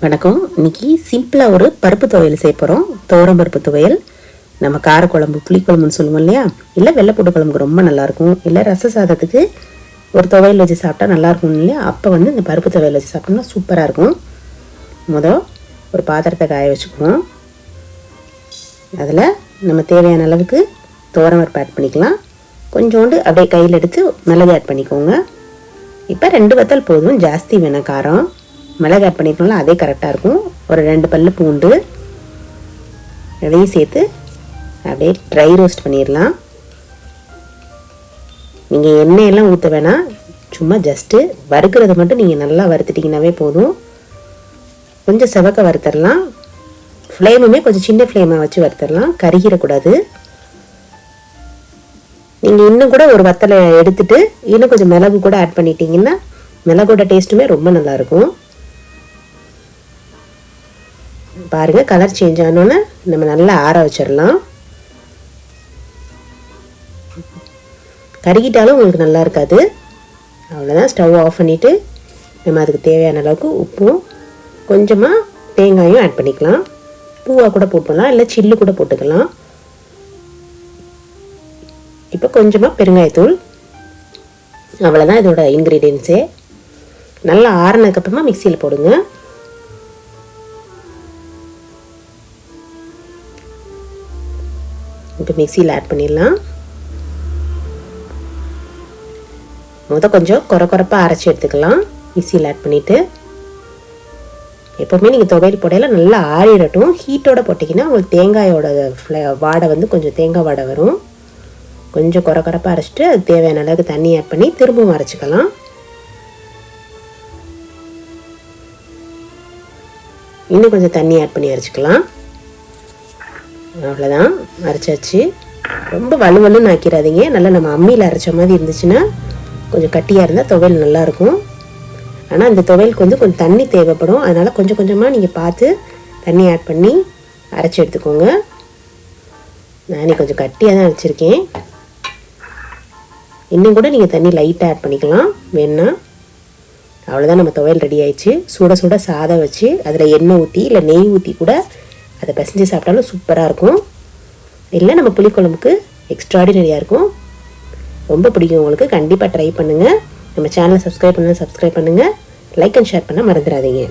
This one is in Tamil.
வணக்கம். இன்னைக்கு சிம்பிளாக ஒரு பருப்பு துவையல் செய்ய போகிறோம் துவரம் பருப்பு துவையல். நம்ம காரக்குழம்பு புளிக்குழம்புன்னு சொல்லுவோம் இல்லையா? இல்லை வெள்ளைப்பூட்டு குழம்புக்கு ரொம்ப நல்லாயிருக்கும். இல்லை ரச சாதத்துக்கு ஒரு துவையல் வச்சு சாப்பிட்டா நல்லாயிருக்கும் இல்லையா? அப்போ வந்து இந்த பருப்பு துவையல் வச்சு சாப்பிட்டோம்னா சூப்பராக இருக்கும். முதல் ஒரு பாத்திரத்தை காய வச்சுக்குவோம். அதில் நம்ம தேவையான அளவுக்கு துவரம் பருப்பு ஆட் பண்ணிக்கலாம். கொஞ்சோண்டு அப்படியே கையில் எடுத்து மிளகு ஆட் பண்ணிக்கோங்க. இப்போ ரெண்டு வத்தல் போதும். ஜாஸ்தி வேணாம் காரம். மிளகு ஆட் பண்ணியிருக்கோம்ல அதே கரெக்டாக இருக்கும். ஒரு ரெண்டு பல்லு பூண்டு அதையும் சேர்த்து அப்படியே ட்ரை ரோஸ்ட் பண்ணிடலாம். நீங்கள் எண்ணெயெல்லாம் ஊற்ற வேணாம். சும்மா ஜஸ்ட்டு வறுக்கிறத மட்டும் நீங்கள் நல்லா வறுத்துட்டிங்கனாவே போதும். கொஞ்சம் செவக்க வறுத்தரலாம். ஃப்ளேமுமே கொஞ்சம் சின்ன ஃப்ளேமாக வச்சு வறுத்தரலாம். கருகிடக்கூடாது. நீங்கள் இன்னும் கூட ஒரு வத்தலை எடுத்துட்டு இன்னும் கொஞ்சம் மிளகு கூட ஆட் பண்ணிட்டீங்கன்னா மிளகோட டேஸ்ட்டுமே ரொம்ப நல்லாயிருக்கும் பாருங்கள் கலர் சேஞ்ச் ஆனோன்னே நம்ம நல்லா ஆற வச்சிடலாம் கருகிட்டாலும் உங்களுக்கு நல்லா இருக்காது. அவ்வளோதான் ஸ்டவ் ஆஃப் பண்ணிவிட்டு நம்ம அதுக்கு தேவையான அளவுக்கு உப்பும் கொஞ்சமாக தேங்காயும் ஆட் பண்ணிக்கலாம். பூவாக கூட போட்டுக்கலாம் இல்லை சில்லு கூட போட்டுக்கலாம். இப்போ கொஞ்சமாக பெருங்காயத்தூள். அவ்வளோதான் இதோட இன்க்ரீடியன்ஸே நல்லா ஆறினதுக்கப்புறமா மிக்சியில் போடுங்க. இப்போ மிக்சியில் ஆட் பண்ணிடலாம். முத கொஞ்சம் குறை குறைப்பாக அரைச்சி எடுத்துக்கலாம். மிக்சியில் ஆட் பண்ணிவிட்டு எப்போவுமே நீங்கள் துவையல் போடையில் நல்லா ஆறிடட்டும். ஹீட்டோட போட்டிங்கன்னா உங்களுக்கு தேங்காயோட ஃப்ளே வாடை வந்து கொஞ்சம் தேங்காய் வாடை வரும். கொஞ்சம் குறை குறைப்பாக அரைச்சிட்டு அது தேவையான அளவுக்கு தண்ணி ஆட் பண்ணி திரும்பவும் அரைச்சிக்கலாம். இன்னும் கொஞ்சம் தண்ணி ஆட் பண்ணி அரைச்சிக்கலாம். அவ்வளோதான் அரைச்சாச்சு ரொம்ப வலுவலுன்னு ஆக்கிடாதீங்க. நல்லா நம்ம அம்மியில் அரைச்ச மாதிரி இருந்துச்சுன்னா கொஞ்சம் கட்டியாக இருந்தால் துவையல் நல்லாயிருக்கும். ஆனால் அந்த துவையலுக்கு வந்து கொஞ்சம் தண்ணி தேவைப்படும். அதனால் கொஞ்சம் கொஞ்சமாக நீங்கள் பார்த்து தண்ணி ஆட் பண்ணி அரைச்சி எடுத்துக்கோங்க. நான் கொஞ்சம் கட்டியாக தான் அரைச்சிருக்கேன். இன்னும் கூட நீங்கள் தண்ணி லைட்டாக ஆட் பண்ணிக்கலாம். வேணா அவ்வளோதான் நம்ம துவையல் ரெடி ஆயிடுச்சு. சுட சுட சாதம் வச்சு அதில் எண்ணெய் ஊற்றி இல்லை நெய் ஊற்றி கூட அதை பிசைஞ்சு சாப்பிட்டாலும் சூப்பராக இருக்கும். இல்லை நம்ம புளிக்குழம்புக்கு எக்ஸ்ட்ராடினரியாக இருக்கும். ரொம்ப பிடிக்கும் உங்களுக்கு. கண்டிப்பாக ட்ரை பண்ணுங்கள் நம்ம சேனலை சப்ஸ்கிரைப் பண்ணால் சப்ஸ்கிரைப் பண்ணுங்கள் லைக் அண்ட் ஷேர் பண்ண மறந்துடாதீங்க.